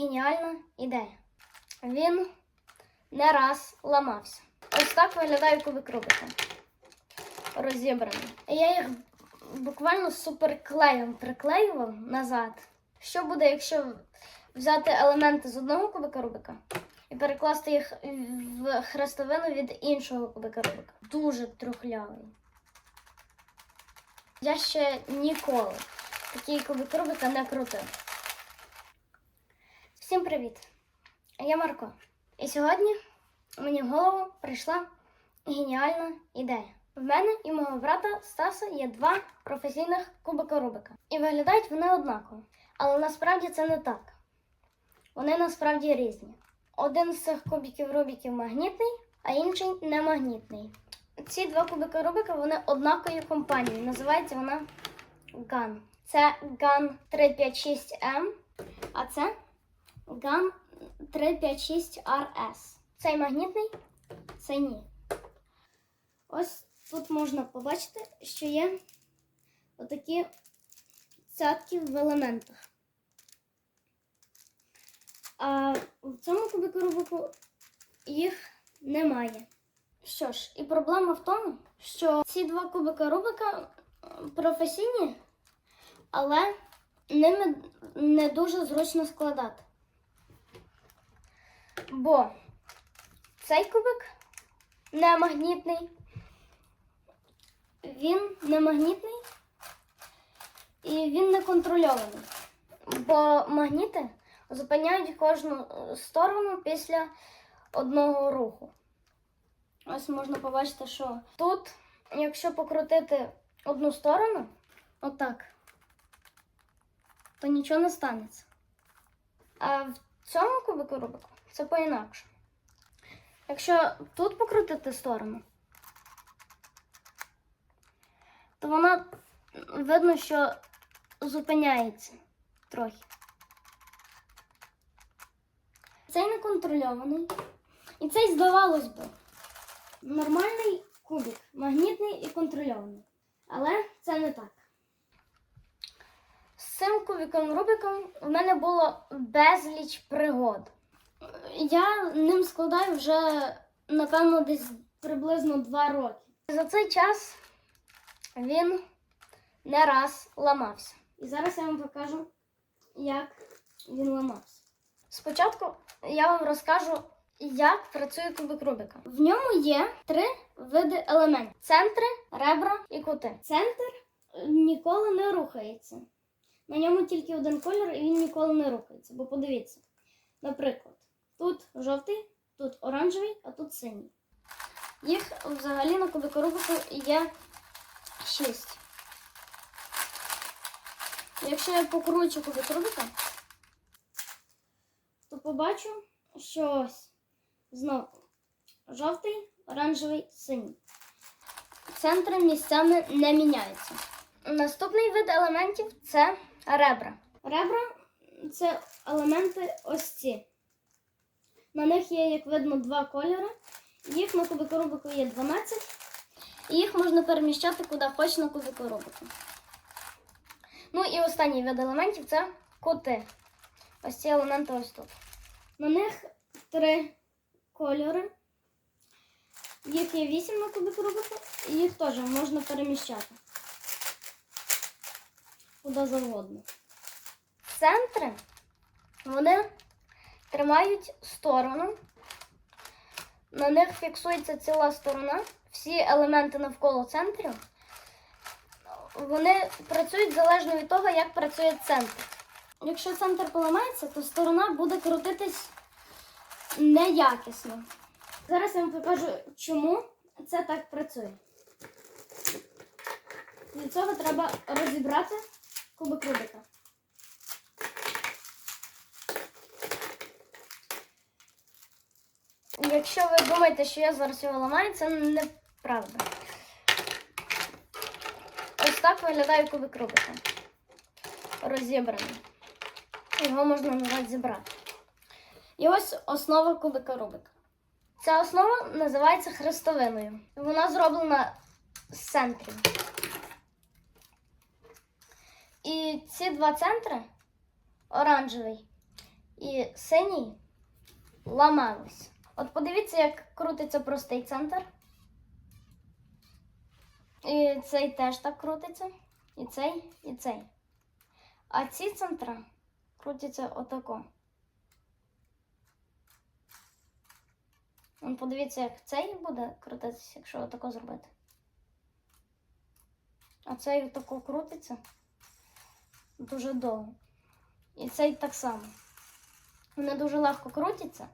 геніальна ідея. Він не раз ламався. Ось так виглядає кубик Рубика. Розібраний. Я їх буквально суперклеєм приклеював назад. Що буде, якщо взяти елементи з одного кубика Рубика і перекласти їх в хрестовину від іншого кубика Рубика? Дуже трухлявий. Я ще ніколи такий кубик Рубика не крутив. Всім привіт! Я Марко. І сьогодні мені в голову прийшла геніальна ідея. В мене і мого брата Стаса є два професійних кубика Рубика. І виглядають вони однаково. Але насправді це не так. Вони насправді різні. Один з цих кубиків Рубіків магнітний, а інший немагнітний. Ці два кубика Рубика вони однакової компанії. Називається вона GAN. Це GAN 356M, а це GAN 356RS. Цей магнітний, цей ні. Ось тут можна побачити, що є отакі цятки в елементах. А в цьому кубику Рубику їх немає. Що ж, і проблема в тому, що ці два кубика Рубика професійні, але ними не дуже зручно складати. Бо цей кубик не магнітний, він не магнітний і він не контрольований. Бо магніти зупиняють кожну е, сторону після одного руху. Ось можна побачити, що тут, якщо покрутити одну сторону, отак, то нічого не станеться. А в цьому кубику Рубику це по-інакше. Якщо тут покрутити сторону, то вона видно, що зупиняється трохи. Цей неконтрольований. І цей, здавалось би, нормальний кубик, магнітний і контрольований. Але це не так. З цим кубиком Рубиком в мене було безліч пригод. Я ним складаю вже, напевно, десь приблизно два роки. За цей час він не раз ламався. І зараз я вам покажу, як він ламався. Спочатку я вам розкажу, як працює кубик Рубика. В ньому є три види елементів: центри, ребра і кути. Центр ніколи не рухається. На ньому тільки один кольор, і він ніколи не рухається. Бо подивіться, наприклад, тут жовтий, тут оранжевий, а тут синій. Їх взагалі на кубику Рубику є шість. Якщо я покручу кубик то побачу, що ось знову жовтий, оранжевий, синій. Центри місцями не міняються. Наступний вид елементів це ребра. Ребра це елементи ось ці. На них є, як видно, два кольори. Їх на кубику Рубику є 12. І їх можна переміщати куди хоч на кубику. Ну і останній вид елементів це кути. Ось ці елементи ось тут. На них три кольори. Їх є вісім на кубику Рубику, і їх теж можна переміщати. Куди завгодно. Центри вони тримають сторону. На них фіксується ціла сторона. Всі елементи навколо центрів. Вони працюють залежно від того, як працює центр. Якщо центр поламається, то сторона буде крутитись неякісно. Зараз я вам покажу, чому це так працює. Для цього треба розібрати кубик Рубика. Якщо ви думаєте, що я зараз його ламаю, це неправда. Ось так виглядає кубик Рубика. Розібраний. Його можна назвати зібрати. І ось основа кубика Рубика. Ця основа називається хрестовиною. Вона зроблена з центрів. І ці два центри оранжевий і синій ламались. От подивіться, як крутиться простий центр. І цей теж так крутиться. І цей, і цей. А ці центра крутяться отако. Вон Подивіться, як цей буде крутитися, якщо отако зробити. А цей отако крутиться дуже довго. І цей так само. Вони дуже легко крутяться,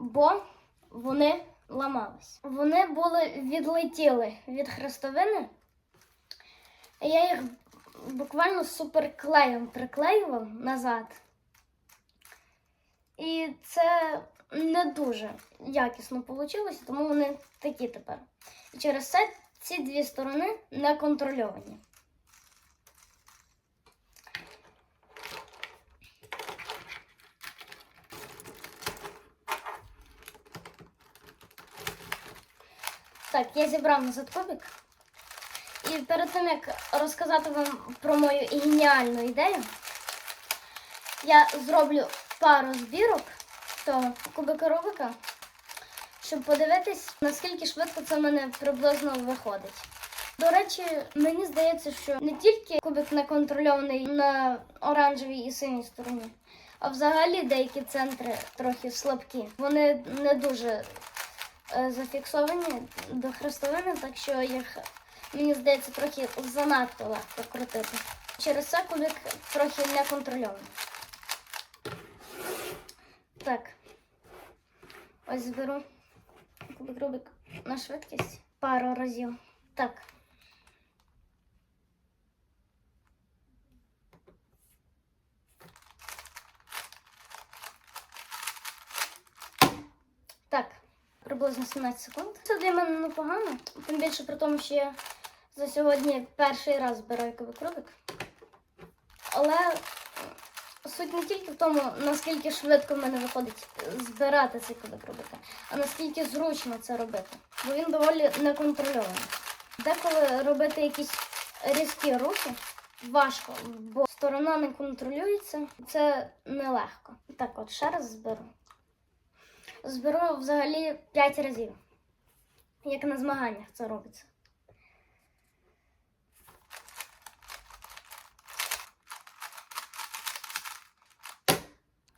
бо вони ламались. Вони були відлетіли від хрестовини. Я їх буквально суперклеєм приклеював назад. І це не дуже якісно вийшло, тому вони такі тепер. І через це ці дві сторони не контрольовані. Так, я зібрав назад кубик. І перед тим, як розказати вам про мою геніальну ідею, я зроблю пару збірок того кубика Рубика, щоб подивитись, наскільки швидко це в мене приблизно виходить. До речі, мені здається, що не тільки кубик не контрольований на оранжевій і синій стороні, а взагалі деякі центри трохи слабкі. Вони не дуже зафіксовані до хрестовини, так що їх, мені здається, трохи занадто легко крутити. Через це кубик трохи не контрольований. Так. Ось зберу кубик Рубик на швидкість пару разів. Так. Так, приблизно 17 секунд. Це для мене непогано. Тим більше при тому, що я за сьогодні перший раз збираю кубик Рубик. Але е, суть не тільки в тому, наскільки швидко в мене виходить збирати цей кубик Рубика, а наскільки зручно це робити. Бо він доволі неконтрольований. Деколи робити якісь різкі рухи важко, бо сторона не контролюється, це нелегко. Так, от ще раз зберу. Зберу взагалі 5 разів. Як на змаганнях це робиться.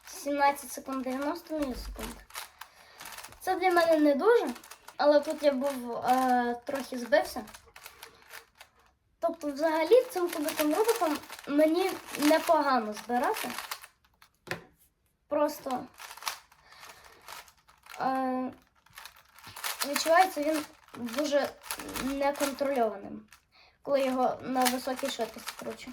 Сімнадцять секунд 90 мілісекунд. Це для мене не дуже, але тут я був е, трохи збився. Тобто, взагалі, цим кубиком Рубиком мені непогано збирати. Просто відчувається він дуже неконтрольованим, коли його на високій швидкості кручу.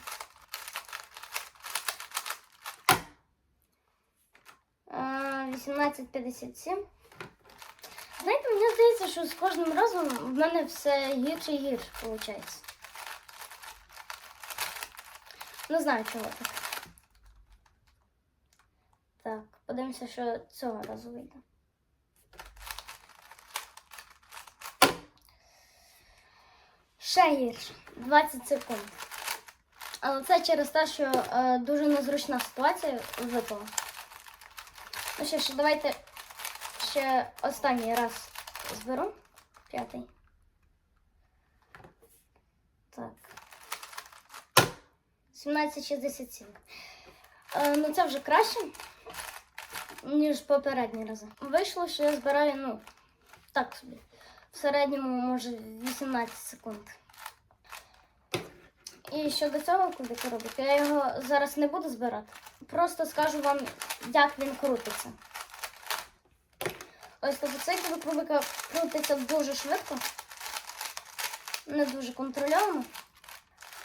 18.57. Знаєте, мені здається, що з кожним разом в мене все гірше і гірше виходить. Не знаю, чого так. Так, подивимося, що цього разу вийде. Ще гірше. 20 секунд. Але це через те, що е, дуже незручна ситуація випала. Ну що ж, давайте ще останній раз зберу. П'ятий. Так. 17,67. Е, ну це вже краще, ніж попередні рази. Вийшло, що я збираю, ну, так собі. В середньому, може, 18 секунд. І щодо цього кубика робити, я його зараз не буду збирати. Просто скажу вам, як він крутиться. Ось тобто цей кубик Рубика крутиться дуже швидко, не дуже контрольовано,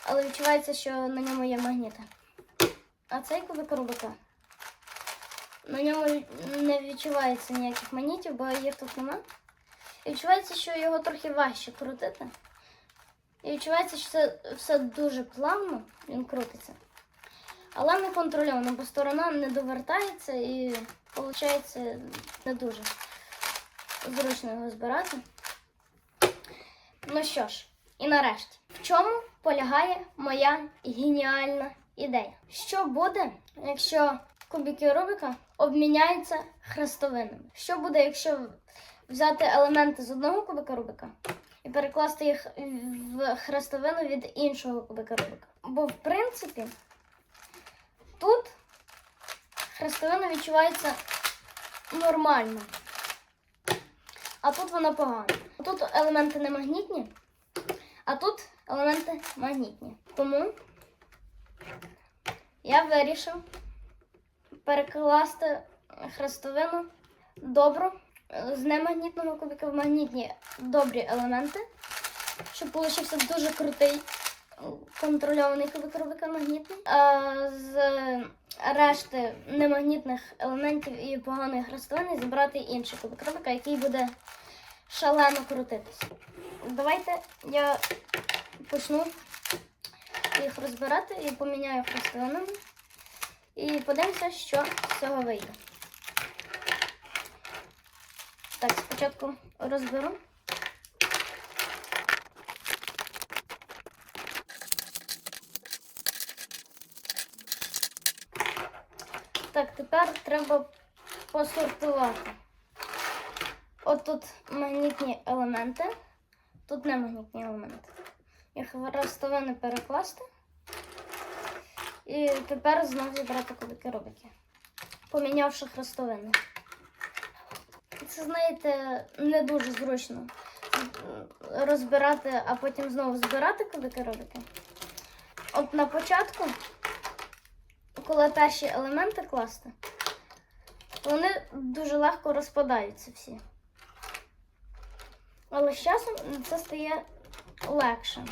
але відчувається, що на ньому є магніти. А цей кубик Рубика, на ньому не відчувається ніяких магнітів, бо їх тут нема. І відчувається, що його трохи важче крутити. І відчувається, що це все дуже плавно, він крутиться. Але не контрольовано, бо сторона не довертається і виходить не дуже зручно його збирати. Ну що ж, і нарешті, в чому полягає моя геніальна ідея? Що буде, якщо кубиків Рубика обміняються хрестовинами. Що буде, якщо взяти елементи з одного кубика Рубика і перекласти їх в хрестовину від іншого кубика Рубика? Бо в принципі тут хрестовина відчувається нормально. А тут вона погана. Тут елементи не магнітні, а тут елементи магнітні. Тому я вирішив перекласти хрестовину добру з немагнітного кубика в магнітні добрі елементи, щоб получився дуже крутий контрольований кубик Рубика магнітний. А з решти немагнітних елементів і поганої хрестовини зібрати інший кубик Рубика, який буде шалено крутитись. Давайте я почну їх розбирати і поміняю хрестовинами. І подивимося, що з цього вийде. Так, спочатку розберу. Так, тепер треба посортувати. От тут магнітні елементи, тут не магнітні елементи. Їх хрестовини перекласти. І тепер знов зібрати кубики робики, помінявши хрестовини. Це, знаєте, не дуже зручно розбирати, а потім знову збирати кубики робики. От на початку, коли перші елементи класти, вони дуже легко розпадаються всі. Але з часом це стає легше.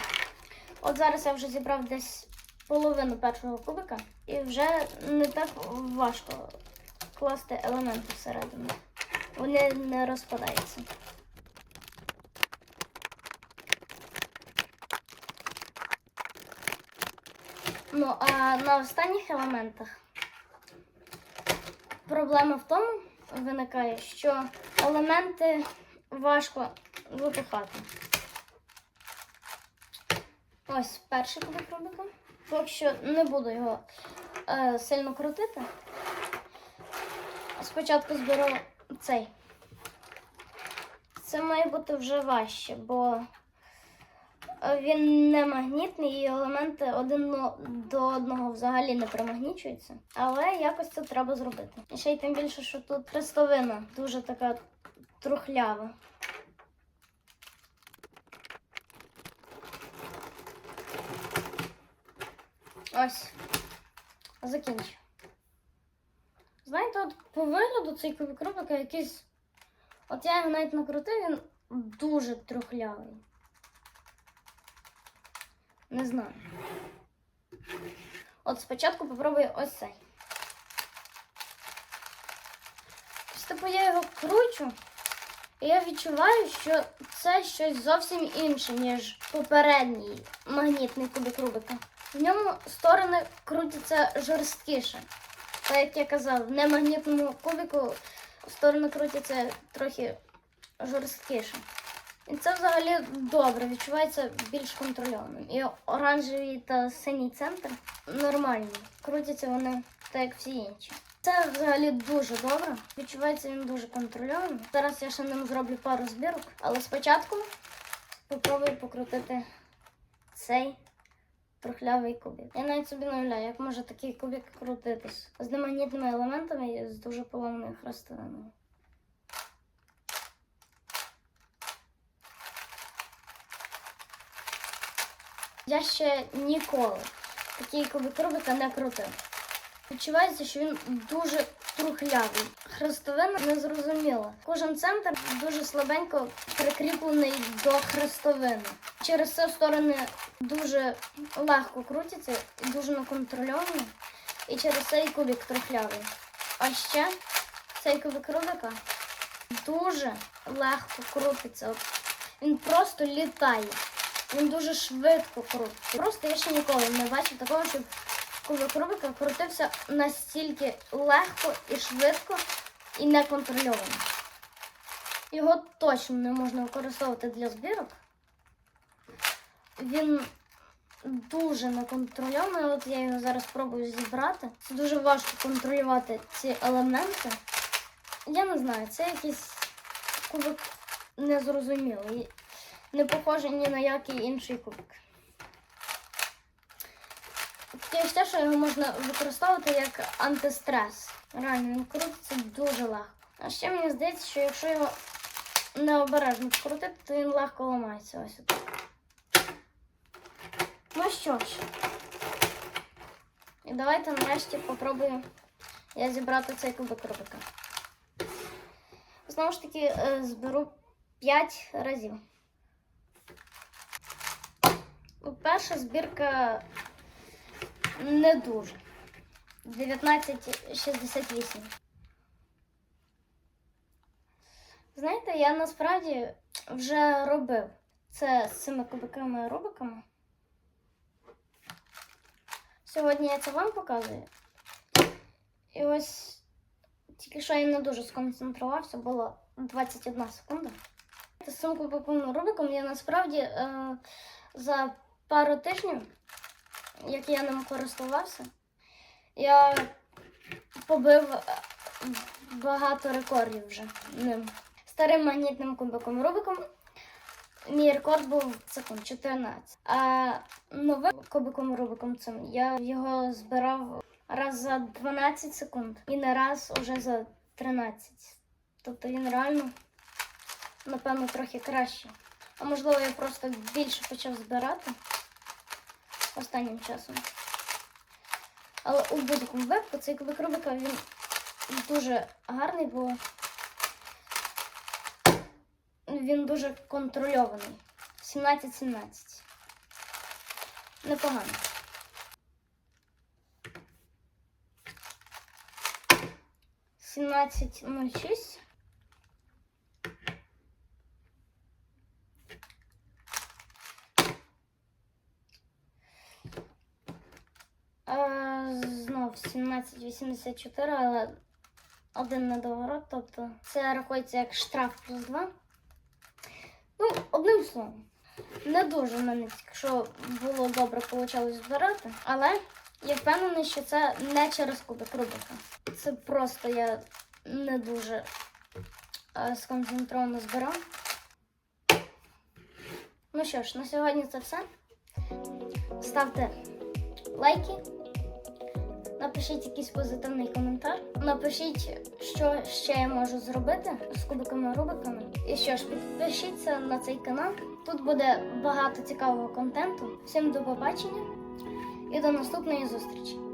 От зараз я вже зібрав десь половину першого кубика і вже не так важко класти елементи всередину. Вони не розпадаються. Ну, а на останніх елементах проблема в тому виникає, що елементи важко випихати. Ось перший кубик Рубика. Поки що не буду його е, сильно крутити. Спочатку зберу цей. Це має бути вже важче, бо е, він не магнітний і елементи один до одного взагалі не примагнічуються. Але якось це треба зробити. І ще й тим більше, що тут хрестовина дуже така трухлява. Ось. Закінчу. Знаєте, от по вигляду цей кубик Рубика якийсь. От я його навіть накрутив, він дуже трухлявий. Не знаю. От спочатку попробую ось цей. Типу я його кручу, і я відчуваю, що це щось зовсім інше, ніж попередній магнітний кубик Рубика. В ньому сторони крутяться жорсткіше. Так як я казав, в немагнітному кубику сторони крутяться трохи жорсткіше. І це взагалі добре, відчувається більш контрольованим. І оранжевий та синій центр нормальні. Крутяться вони так, як всі інші. Це взагалі дуже добре. Відчувається він дуже контрольований. Зараз я ще ним зроблю пару збірок, але спочатку попробую покрутити цей трухлявий кубик. Я навіть собі не уявляю, як може такий кубик крутитись з немагнітними елементами і з дуже поломаною хрестинами. Я ще ніколи такий кубик Рубика не крутив. Відчувається, що він дуже трухлявий. Хрестовина незрозуміла. Кожен центр дуже слабенько прикріплений до хрестовини. Через це сторони дуже легко крутяться і дуже неконтрольовані. І через це і кубик трухлявий. А ще цей кубик Рубика дуже легко крутиться. От він просто літає. Він дуже швидко крутиться. Просто я ще ніколи не бачив такого, щоб кубик Рубика крутився настільки легко і швидко і неконтрольовано. Його точно не можна використовувати для збірок. Він дуже неконтрольований. От я його зараз спробую зібрати. Це дуже важко контролювати ці елементи. Я не знаю, це якийсь кубик незрозумілий. Не похожий ні на який інший кубик. Таке ще, що його можна використовувати як антистрес. Реально, він крутиться дуже легко. А ще мені здається, що якщо його необережно вкрутити, то він легко ламається ось отак. Ну що ж. І давайте нарешті попробую я зібрати цей кубик Рубика. Знову ж таки, е, зберу 5 разів. Перша збірка не дуже. 1968. Знаєте, я насправді вже робив це з цими кубиками рубиками. Сьогодні я це вам показую. І ось тільки що я не дуже сконцентрувався, було 21 секунда. З цим кубиком рубиком я насправді е, за пару тижнів, як я ним користувався, я побив е, багато рекордів вже ним. Старим магнітним кубиком Рубиком мій рекорд був секунд 14. А новим кубиком Рубиком цим я його збирав раз за 12 секунд і не раз уже за 13. Тобто він реально, напевно, трохи краще. А можливо, я просто більше почав збирати останнім часом. Але у будь-якому випадку цей кубик Рубика він дуже гарний, бо він дуже контрольований. 17-17. Непогано. Сімнадцять шість. 12,84, але один недоворот, тобто це рахується як штраф плюс 2. Ну, одним словом, не дуже в мене, якщо було добре, вийшло збирати, але я впевнена, що це не через кубик Рубика. Це просто я не дуже е, сконцентровано збирав. Ну що ж, на сьогодні це все. Ставте лайки. Напишіть якийсь позитивний коментар. Напишіть, що ще я можу зробити з кубиками рубиками. І що ж, підпишіться на цей канал. Тут буде багато цікавого контенту. Всім до побачення і до наступної зустрічі!